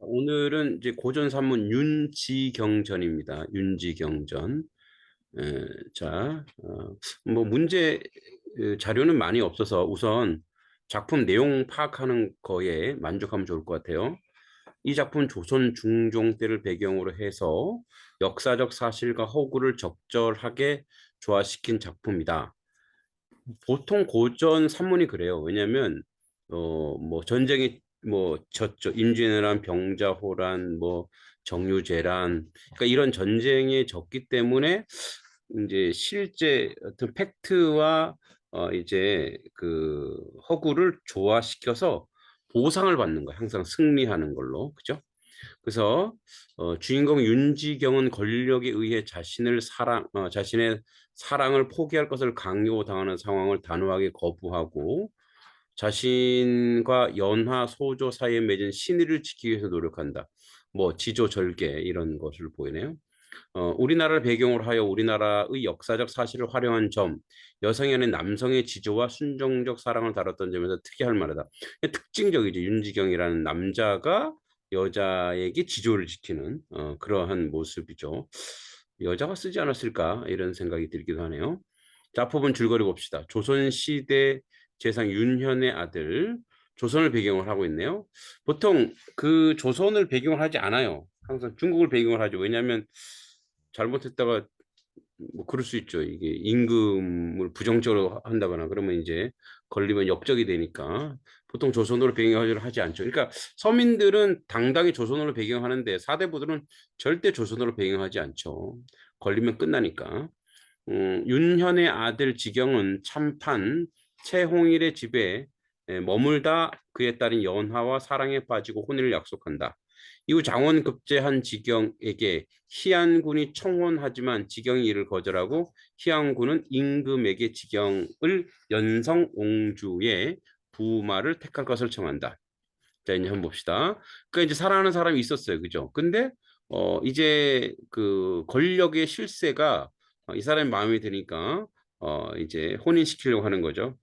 오늘은 이제 고전 산문 윤지경전입니다. 윤지경전. 에, 자, 어, 뭐 문제 에, 자료는 많이 없어서 우선 작품 내용 파악하는 거에 만족하면 좋을 것 같아요. 이 작품 조선 중종 때를 배경으로 해서 역사적 사실과 허구를 적절하게 조화시킨 작품이다. 보통 고전 산문이 그래요. 왜냐하면 어 뭐 전쟁이 뭐 졌죠. 임진왜란, 병자호란, 뭐 정유재란, 그러니까 이런 전쟁에 졌기 때문에 이제 실제 어떤 팩트와 어 이제 그 허구를 조화시켜서 보상을 받는 거야. 항상 승리하는 걸로, 그죠? 그래서 어, 주인공 윤지경은 권력에 의해 자신을 사랑, 어, 자신의 사랑을 포기할 것을 강요당하는 상황을 단호하게 거부하고 자신과 연하 소조 사이에 맺은 신의를 지키기 위해서 노력한다. 뭐 지조 절개 이런 것을 보이네요. 어, 우리나라를 배경으로 하여 우리나라의 역사적 사실을 활용한 점, 여성이 아닌 남성의 지조와 순종적 사랑을 다뤘던 점에서 특이할 만하다. 특징적이죠. 윤지경이라는 남자가 여자에게 지조를 지키는 어, 그러한 모습이죠. 여자가 쓰지 않았을까 이런 생각이 들기도 하네요. 자포은 줄거리 봅시다. 조선시대 재상 윤현의 아들 조선을 배경으로 하고 있네요. 보통 그 조선을 배경으로 하지 않아요. 항상 중국을 배경으로 하죠. 왜냐하면 잘못했다가 뭐 그럴 수 있죠. 이게 임금을 부정적으로 한다거나 그러면 이제 걸리면 역적이 되니까 보통 조선으로 배경을 하지 않죠. 그러니까 서민들은 당당히 조선으로 배경하는데 사대부들은 절대 조선으로 배경하지 않죠. 걸리면 끝나니까. 음, 윤현의 아들 지경은 참판 최홍일의 집에 머물다 그에 따른 연하와 사랑에 빠지고 혼인을 약속한다. 이후 장원 급제한 지경에게 희안군이 청혼하지만 지경이 이를 거절하고 희안군은 임금에게 지경을 연성 옹주의 부마를 택할 것을 청한다. 자 이제 한번 봅시다. 그러니까 이제 사랑하는 사람이 있었어요, 그죠? 근데 어 이제 그 권력의 실세가 어, 이 사람의 마음이 드니까 어 이제 혼인시키려고 하는 거죠.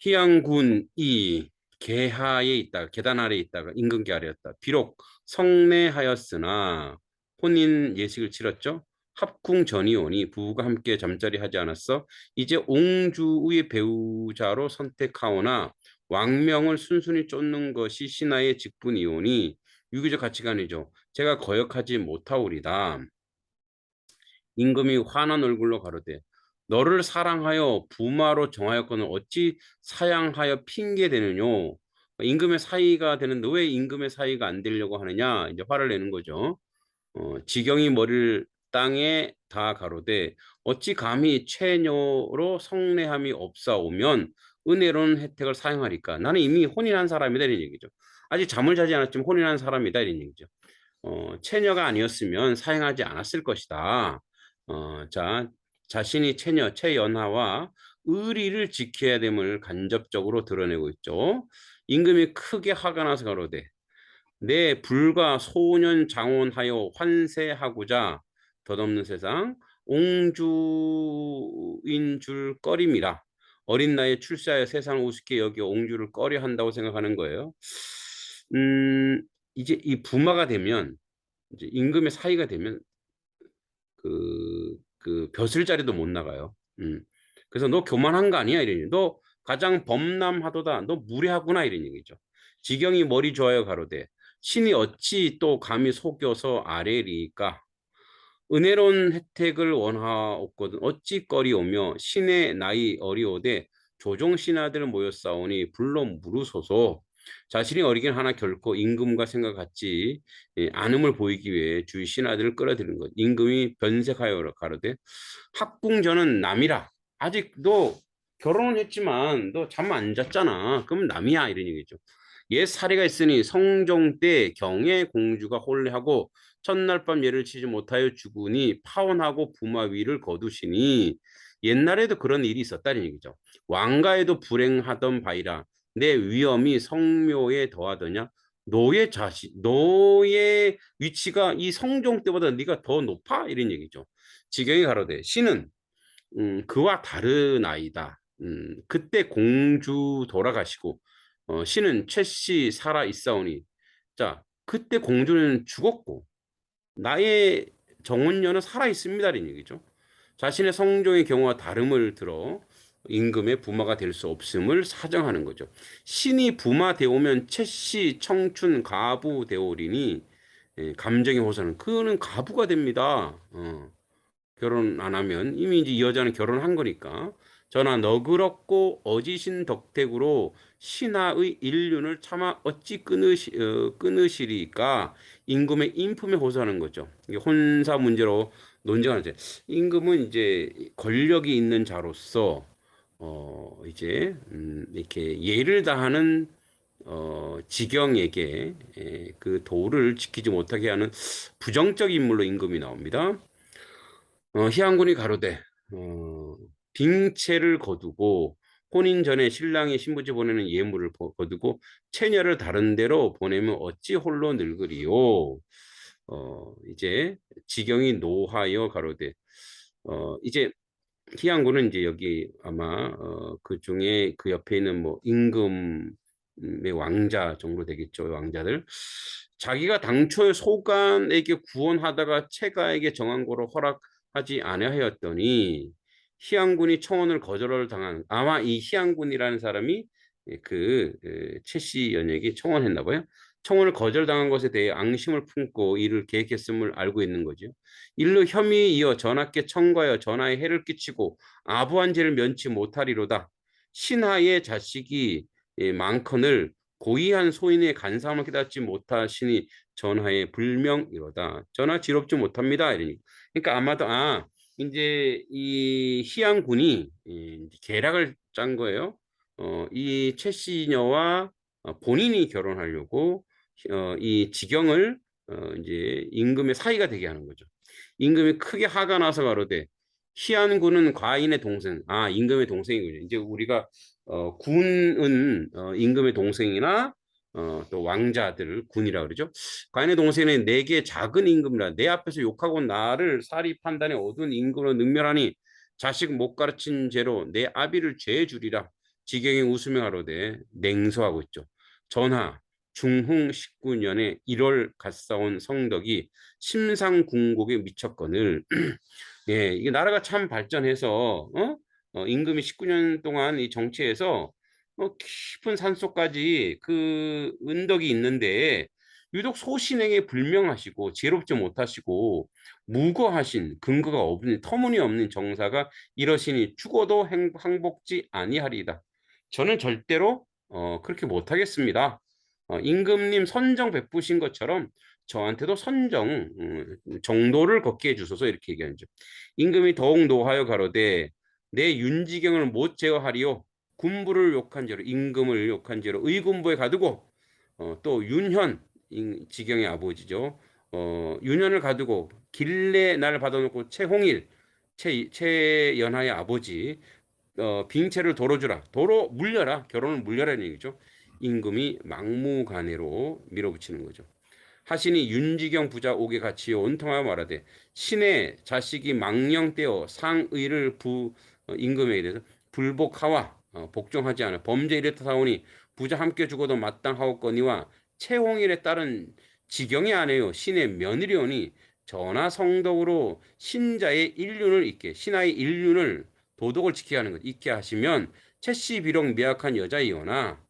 희양군이 계하에 있다가 계단 아래에 있다가 임금계 아래였다. 비록 성례하였으나 혼인 예식을 치렀죠. 합궁 전이오니 부부가 함께 잠자리 하지 않았어. 이제 옹주의 배우자로 선택하오나 왕명을 순순히 쫓는 것이 신하의 직분이오니 유교적 가치관이죠. 제가 거역하지 못하오리다. 임금이 환한 얼굴로 가로되 너를 사랑하여 부마로 정하였거늘 어찌 사양하여 핑계대느뇨. 임금의 사이가 되는데 왜 임금의 사이가 안 되려고 하느냐? 이제 화를 내는 거죠. 어, 지경이 머리를 땅에 다 가로되 어찌 감히 최녀로 성례함이 없사오면 은혜로운 혜택을 사용하리까? 나는 이미 혼인한 사람이다 이런 얘기죠. 아직 잠을 자지 않았지만 혼인한 사람이다 이런 얘기죠. 어, 체녀가 아니었으면 사용하지 않았을 것이다. 어, 자 자신이 체녀 최연하와 의리를 지켜야 됨을 간접적으로 드러내고 있죠 임금이 크게 화가 나서 가로되 내 불과 소년 장원하여 환세하고자 덧없는 세상 옹주인 줄 꺼림이라 어린 나이에 출세하여 세상을 우습게 여기 옹주를 꺼려 한다고 생각하는 거예요. 음, 이제 이 부마가 되면 이제 임금의 사이가 되면 그, 그 벼슬 자리도 못 나가요. 음. 그래서 너 교만한 거 아니야 이러니 너 가장 범람하도다. 너 무례하구나 이런 얘기죠. 지경이 머리 좋아요 가로되 신이 어찌 또 감히 속여서 아래리까 은혜로운 혜택을 원하옵거든 어찌 꺼리오며 신의 나이 어리오되 조종 신하들 모였사오니 불러 물으소서 자신이 어리긴 하나 결코 임금과 생각 같지 예, 않음을 보이기 위해 주위 신하들을 끌어들이는 것 임금이 변색하여 가로되 학궁전은 남이라 아직도 결혼은 했지만 너 잠 안 잤잖아. 그럼 남이야 이런 얘기죠. 옛 사례가 있으니 성종 때 경의 공주가 혼례하고 첫날 밤 예를 치지 못하여 죽으니 파혼하고 부마 위를 거두시니 옛날에도 그런 일이 있었다는 얘기죠. 왕가에도 불행하던 바이라 내 위엄이 성묘에 더하더냐 너의 자식 너의 위치가 이 성종 때보다 네가 더 높아 이런 얘기죠. 지경이 가로되 신은 음, 그와 다른 아이다. 음, 그때 공주 돌아가시고 어, 신은 최씨 살아 있사오니 자 그때 공주는 죽었고 나의 정혼녀는 살아 있습니다라는 얘기죠. 자신의 성종의 경우와 다름을 들어 임금의 부마가 될 수 없음을 사정하는 거죠. 신이 부마 되오면 채씨 청춘 가부 되오리니 예, 감정의 호소는 그는 가부가 됩니다. 어. 결혼 안 하면 이미 이제 이 여자는 결혼한 거니까 전하 너그럽고 어지신 덕택으로 신하의 인륜을 차마 어찌 끊으시, 어, 끊으시리까 임금의 인품에 호소하는 거죠. 이게 혼사 문제로 논쟁하는 임금은 이제 권력이 있는 자로서 어 이제 음 이렇게 예를 다하는 어 지경에게 에, 그 도를 지키지 못하게 하는 부정적 인물로 임금이 나옵니다. 어, 희양군이 가로되 어, 빙체를 거두고 혼인 전에 신랑이 신부집 보내는 예물을 거두고 처녀를 다른 데로 보내면 어찌 홀로 늙으리요. 어, 이제 지경이 노하여 가로되 어, 이제 희양군은 이제 여기 아마 어, 그 중에 그 옆에 있는 뭐 임금의 왕자 정도 되겠죠 왕자들 자기가 당초에 소간에게 구원하다가 채가에게 정한 거로 허락하지 아니하였더니 희양군이 청원을 거절을 당한 아마 이 희양군이라는 사람이 그, 그 최씨 연예기 청원했나 봐요. 청원을 거절당한 것에 대해 앙심을 품고 이를 계획했음을 알고 있는 거죠. 일로 혐의 이어 전하께 청과여 전하에 해를 끼치고 아부한 죄를 면치 못하리로다. 신하의 자식이 예, 많거늘 고의한 소인의 간사함을 깨닫지 못하시니 전하의 불명이로다. 전하 지롭지 못합니다. 이러니. 그러니까 아마도 아 이제 이 희양군이 계략을 짠 거예요. 어, 이 최씨녀와 어, 본인이 결혼하려고 어, 이 지경을 어, 이제 임금의 사이가 되게 하는 거죠. 임금이 크게 화가 나서 가로되 희안군은 과인의 동생, 아 임금의 동생이군요. 이제 우리가 어, 군은 어, 임금의 동생이나 어, 또 왕자들 군이라 그러죠. 과인의 동생은 내게 작은 임금이라 내 앞에서 욕하고 나를 사리 판단에 어두운 임금으로 능멸하니 자식 못 가르친 죄로 내 아비를 죄 주리라. 지경이 웃으며 가로되 냉소하고 있죠. 전하 중흥 19년에 1월 갓사온 성덕이 심상궁곡에 미쳤거늘 예, 이게 나라가 참 발전해서 어? 어, 임금이 19년 동안 이 정치에서 어, 깊은 산속까지 그 은덕이 있는데 유독 소신에게 불명하시고 지혜롭지 못하시고 무거하신 근거가 없는 터무니없는 정사가 이러시니 죽어도 행, 복지 아니하리다. 저는 절대로 어, 그렇게 못하겠습니다. 어, 임금님 선정 베푸신 것처럼 저한테도 선정 음, 정도를 걷게 해주소서 이렇게 얘기하죠. 임금이 더욱 노하여 가로되 내 윤지경을 못 제어하리오 군부를 욕한 죄로 임금을 욕한 죄로 의군부에 가두고 어, 또 윤현 지경의 아버지죠. 어, 윤현을 가두고 길래 날 받아놓고 최홍일 최, 최연하의 아버지 어, 빙체를 도로 주라 도로 물려라 결혼을 물려라는 얘기죠. 임금이 막무가내로 밀어붙이는 거죠. 하시니 윤지경 부자 옥에 같이 온 통하여 말하되 신의 자식이 망령되어 상의를 부 어, 임금에 대해서 불복하와 어, 복종하지 않아 범죄 이랬다 사오니 부자 함께 죽어도 마땅하옵거니와 채홍일에 따른 지경이 아니에요 신의 며느리오니 전하 성덕으로 신자의 일륜을 잇게 신하의 일륜을 도덕을 지켜야 하는 것 있게 하시면 채씨 비록 미약한 여자이오나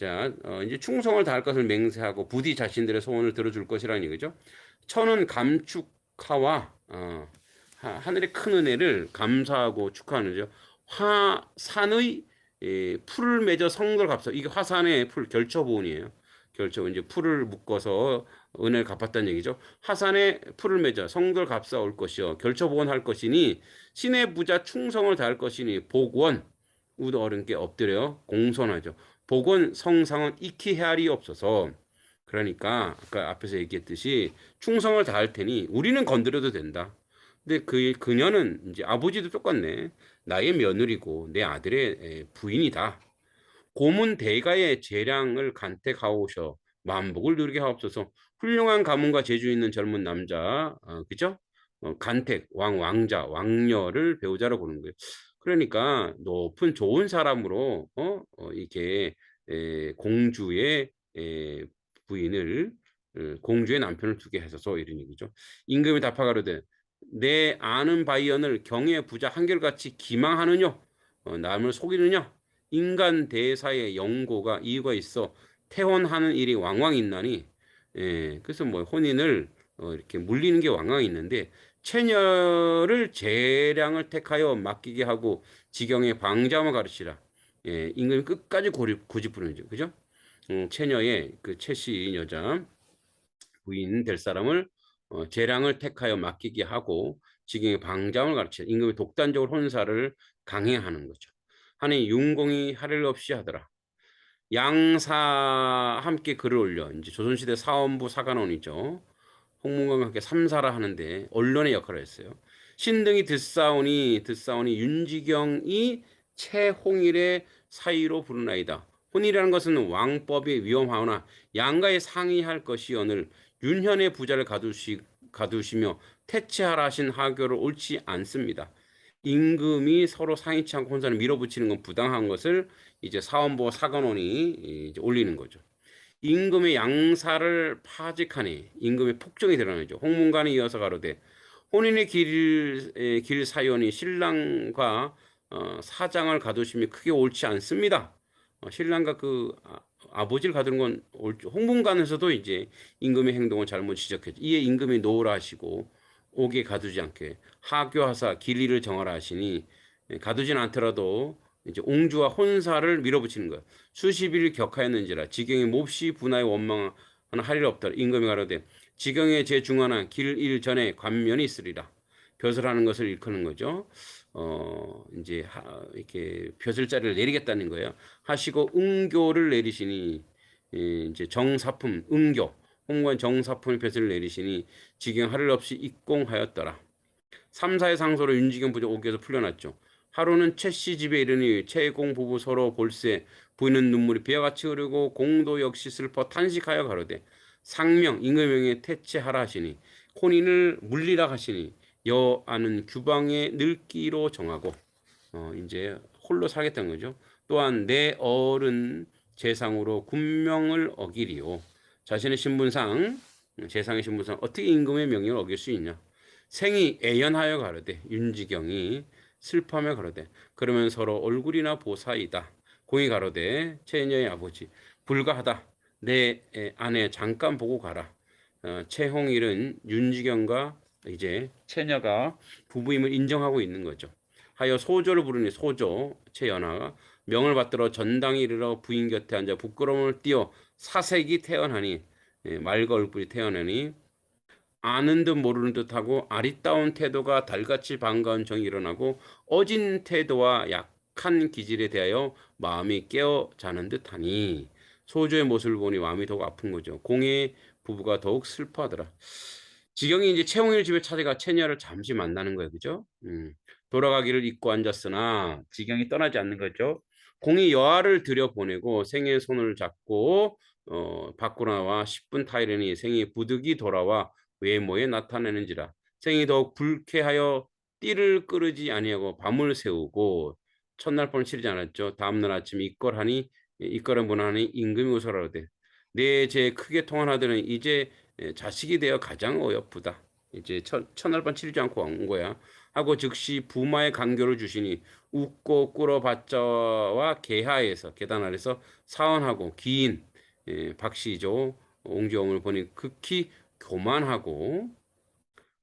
자, 어, 이제 충성을 다할 것을 맹세하고 부디 자신들의 소원을 들어줄 것이라는 얘기죠. 천은 감축하와 어, 하늘의 큰 은혜를 감사하고 축하하는 죠. 화산의 예, 풀을 맺어 성들 갚사. 이게 화산의 풀 결처보온이에요. 결처 이제 풀을 묶어서 은혜를 갚았다는 얘기죠. 화산의 풀을 맺어 성들 갚사 올 것이요. 결처보온할 것이니 신의 부자 충성을 다할 것이니 복원 우드 어른께 엎드려 공손하죠. 복원 성상은 익히 헤아리 없어서 그러니까 아까 앞에서 얘기했듯이 충성을 다할 테니 우리는 건드려도 된다. 근데 그 그녀는 이제 아버지도 똑같네. 나의 며느리고 내 아들의 부인이다. 고문 대가의 재량을 간택하오셔 만복을 누리게 하옵소서. 훌륭한 가문과 재주 있는 젊은 남자, 어, 그죠? 어, 간택, 왕, 왕자, 왕녀를 배우자로 보는 거예요. 그러니까 높은 좋은 사람으로 어, 어 이게 에, 공주의 에, 부인을 어, 공주의 남편을 두게 해서서 이런 얘기죠. 임금이 답하가로되 내 아는 바이언을 경의 부자 한결같이 기망하느냐? 어, 남을 속이느냐? 인간 대사의 영고가 이유가 있어 태혼하는 일이 왕왕 있나니. 예, 그래서 뭐 혼인을 어, 이렇게 물리는 게 왕왕 있는데 체녀를 재량을 택하여 맡기게 하고 지경의 방자함을 가르치라. 예, 임금이 끝까지 고리, 고집부르죠. 그죠? 음, 체녀의 그 채씨 여자 부인 될 사람을 어, 재량을 택하여 맡기게 하고 지경의 방자함을 가르치라. 임금이 독단적으로 혼사를 강행하는 거죠. 하니 윤공이 할일 없이 하더라. 양사 함께 글을 올려 이제 조선시대 사원부 사관원이죠. 홍문관과 함께 삼사라 하는데 언론의 역할을 했어요. 신등이 듣사오니 듣사오니 윤지경이 최홍일의 사이로 부르나이다. 혼이라는 것은 왕법이 위험하오나 양가에 상의할 것이 오늘 윤현의 부자를 가두시, 가두시며 퇴치하라 하신 하교를 옳지 않습니다. 임금이 서로 상의치 않고 혼사를 밀어붙이는 건 부당한 것을 이제 사원부 사관원이 이제 올리는 거죠. 임금의 양사를 파직하니 임금의 폭정이 드러나죠. 홍문관에 이어서 가로되 혼인의 길, 길 사연이 신랑과 어, 사장을 가두심이 크게 옳지 않습니다. 어, 신랑과 그 아, 버지를 가두는 건 옳죠. 홍문관에서도 이제 임금의 행동을 잘못 지적했죠. 이에 임금이 노라 하시고 옥에 가두지 않게 하교하사 길이를 정하라 하시니 예, 가두진 않더라도 이제 옹주와 혼사를 밀어붙이는 거예요. 수십 일 격하였는지라 지경이 몹시 분하에 원망하는 할일 없다. 임금이 가로되 지경의 제중하나 길일 전에 관면이 있으리라. 벼슬 하는 것을 일컫는 거죠. 어, 이제 하, 이렇게 벼슬자리를 내리겠다는 거예요. 하시고 응교를 내리시니 예, 이제 정사품 응교 홍관 정사품의 벼슬을 내리시니 지경 하를 없이 입공하였더라. 3, 4의 상소로 윤지경 부자 옥에서 풀려났죠. 하루는 최씨 집에 이르니 최공 부부 서로 볼세 부인은 눈물이 비와같이 흐르고 공도 역시 슬퍼 탄식하여 가로되 상명 임금명에 퇴치하라 하시니 혼인을 물리라 하시니 여아는 규방의 늙기로 정하고 어 이제 홀로 살겠다는 거죠. 또한 내 어른 재상으로 군명을 어기리요. 자신의 신분상 재상의 신분상 어떻게 임금의 명령을 어길 수 있냐? 생이 애연하여 가로되 윤지경이 슬퍼하며 가로되 그러면 서로 얼굴이나 보사이다. 공이 가로되 채녀의 아버지 불가하다. 내 아내 잠깐 보고 가라. 어, 최홍일은 윤지경과 이제 채녀가 부부임을 인정하고 있는 거죠. 하여 소조를 부르니 소조 최연하가 명을 받들어 전당에 이르러 부인 곁에 앉아 부끄러움을 띄어 사색이 태어나니 예, 말과 얼굴이 태어나니 아는 듯 모르는 듯하고 아리따운 태도가 달같이 반가운 정이 일어나고 어진 태도와 약한 기질에 대하여 마음이 깨어 자는 듯하니 소주의 모습을 보니 마음이 더욱 아픈 거죠. 공의 부부가 더욱 슬퍼하더라. 지경이 이제 채홍이를 집에 찾아가 채녀를 잠시 만나는 거예요, 그죠? 음, 돌아가기를 잊고 앉았으나 지경이 떠나지 않는 거죠. 공이 여아를 들여보내고 생의 손을 잡고 어, 밖으로 나와 10분 타이르니 생이 부득이 돌아와 외모에 나타내는지라 생이 더욱 불쾌하여 띠를 끄르지 아니하고 밤을 새우고 첫날 밤을 치르지 않았죠. 다음날 아침 이걸하니 이걸은 문하니 임금이 웃어라되 내제 크게 통한하더는 이제 자식이 되어 가장 어여쁘다. 이제 첫, 첫날 밤 치르지 않고 온 거야. 하고 즉시 부마의 간교를 주시니 웃고 꿇어봤자와 개하에서 계단 아래서 사원하고 긴 예, 박시조 옹지엄을 보니 극히 교만하고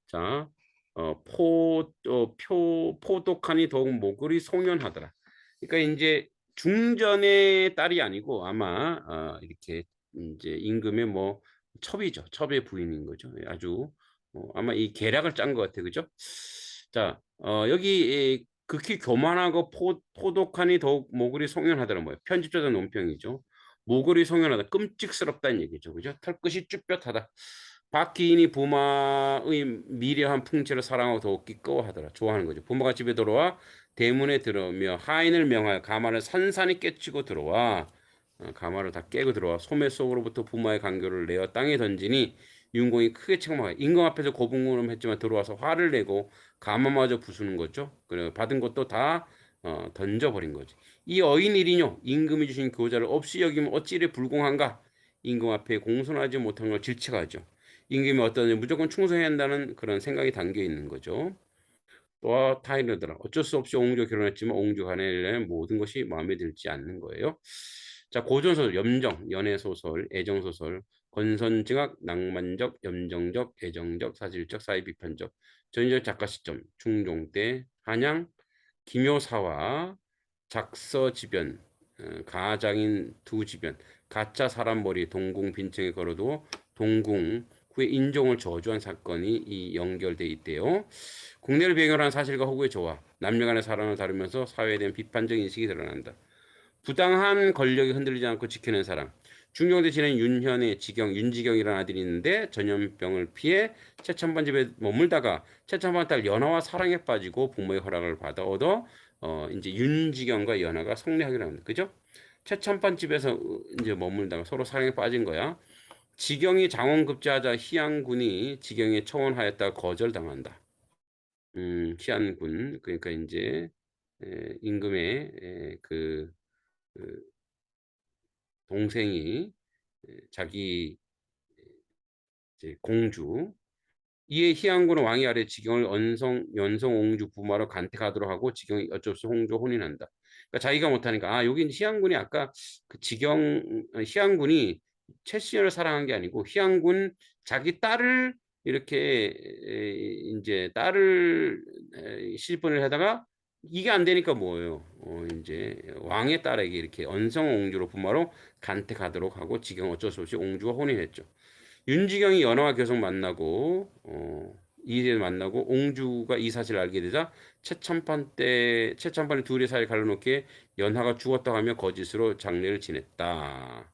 자 어, 포, 어, 표, 포독하니 더욱 목을이 송연하더라. 그러니까 이제 중전의 딸이 아니고 아마 어, 이렇게 이제 임금의 뭐 첩이죠. 첩의 부인인 거죠. 아주 어, 아마 이 계략을 짠 것 같아, 그죠? 자, 어, 여기 극히 교만하고 포, 포독하니 더욱 목을이 송연하더라 뭐예요. 편집자의 논평이죠. 목걸이 송연하다 끔찍스럽다는 얘기죠. 그죠? 털끝이 쭈뼛하다. 박기인이 부마의 미려한 풍채를 사랑하고 더욱 기꺼워하더라. 좋아하는 거죠. 부모가 집에 들어와 대문에 들어오며 하인을 명하여 가마를 산산히 깨치고 들어와 어, 가마를 다 깨고 들어와 소매 속으로부터 부마의 간교를 내어 땅에 던지니 윤공이 크게 책망하여 임금 앞에서 고분고름 했지만 들어와서 화를 내고 가마마저 부수는 거죠. 그래 받은 것도 다 어, 던져버린 거지. 이 어인 일이뇨 임금이 주신 교자를 없이 여기면 어찌 이래 불공한가 임금 앞에 공손하지 못한 걸 질책하죠. 임금이 어떤 무조건 충성해야 한다는 그런 생각이 담겨 있는 거죠. 또 타이르더라. 어쩔 수 없이 옹주 결혼했지만 옹주 간에 모든 것이 마음에 들지 않는 거예요. 자 고전소설, 염정, 연애소설, 애정소설, 건선징악, 낭만적, 염정적, 애정적, 사실적, 사회비판적, 전적 작가 시점, 중종때, 한양, 기묘사화, 작서지변, 어, 가장인 두 지변, 가짜 사람 머리 동궁 빈층에 걸어도 동궁 후에 인종을 저주한 사건이 이 연결돼 있대요. 국내를 배경으로 한 사실과 허구의 조화, 남녀 간의 사랑을 다루면서 사회에 대한 비판적 인식이 드러난다. 부당한 권력이 흔들리지 않고 지키는 사람. 중경대 지낸 윤현의 지경, 윤지경이라는 아들이 있는데 전염병을 피해 최천반 집에 머물다가 최천반 딸 연하와 사랑에 빠지고 부모의 허락을 받아 얻어 어 이제 윤지경과 연하가 성례하기로 합니다. 그죠? 최천반 집에서 이제 머물다가 서로 사랑에 빠진 거야. 지경이 장원급제하자 희양군이 지경에 청원하였다 거절당한다. 음, 희양군 그러니까 이제 에, 임금의 에, 그, 그 동생이 에, 자기 이제 공주 이에 희양군은 왕이 아래 지경을 언성 연성 옹주 부마로 간택하도록 하고 지경이 어쩔 수 홍조 혼인한다. 그러니까 자기가 못하니까 아 여기 희양군이 아까 그 지경 희양군이 최씨를 사랑한 게 아니고 희양군 자기 딸을 이렇게 이제 딸을 실분을 하다가 이게 안 되니까 뭐예요? 어 이제 왕의 딸에게 이렇게 언성 옹주로 부마로 간택하도록 하고 지경 어쩔 수 없이 옹주와 혼인했죠. 윤지경이 연하와 계속 만나고 어, 이에 만나고 옹주가 이 사실을 알게 되자 최천판 때 최천판이 둘의 사이를 갈라놓기에 연하가 죽었다고 하며 거짓으로 장례를 지냈다.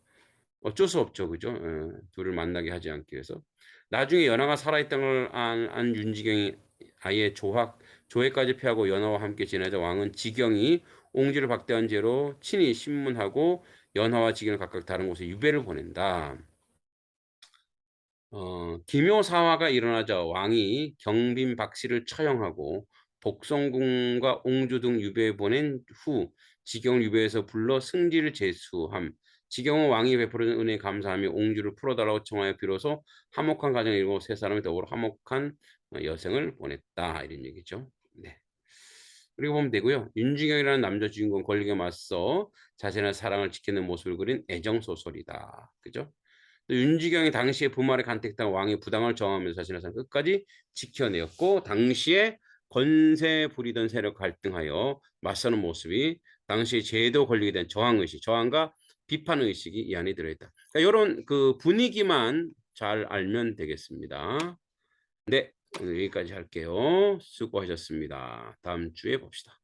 어쩔 수 없죠, 그죠? 에, 둘을 만나게 하지 않기 위해서. 나중에 연하가 살아있던 걸 안, 안 윤지경이 아예 조학 조회까지 피하고 연하와 함께 지내자 왕은 지경이 옹주를 박대한 죄로 친히 신문하고 연하와 지경을 각각 다른 곳에 유배를 보낸다. 어, 기묘사화가 일어나자 왕이 경빈 박씨를 처형하고 복성궁과 옹주 등 유배에 보낸 후 지경을 유배해서 불러 승지를 제수함. 지경은 왕이 베풀어준 은혜에 감사하며 옹주를 풀어달라고 청하여 비로소 화목한 가정을 이루고 세 사람이 더불어 화목한 여생을 보냈다. 이런 얘기죠. 네. 그리고 보면 되고요. 윤지경이라는 남자 주인공 권력에 맞서 자신의 사랑을 지키는 모습을 그린 애정 소설이다. 그죠? 또 윤지경이 당시에 부마를 간택당 왕의 부당을 저항하면서 자신의 삶 끝까지 지켜내었고 당시에 권세 부리던 세력 갈등하여 맞서는 모습이 당시 제도 권력에 대한 저항 의식, 저항과 비판 의식이 이 안에 들어있다. 그러니까 이런 그 분위기만 잘 알면 되겠습니다. 네, 여기까지 할게요. 수고하셨습니다. 다음 주에 봅시다.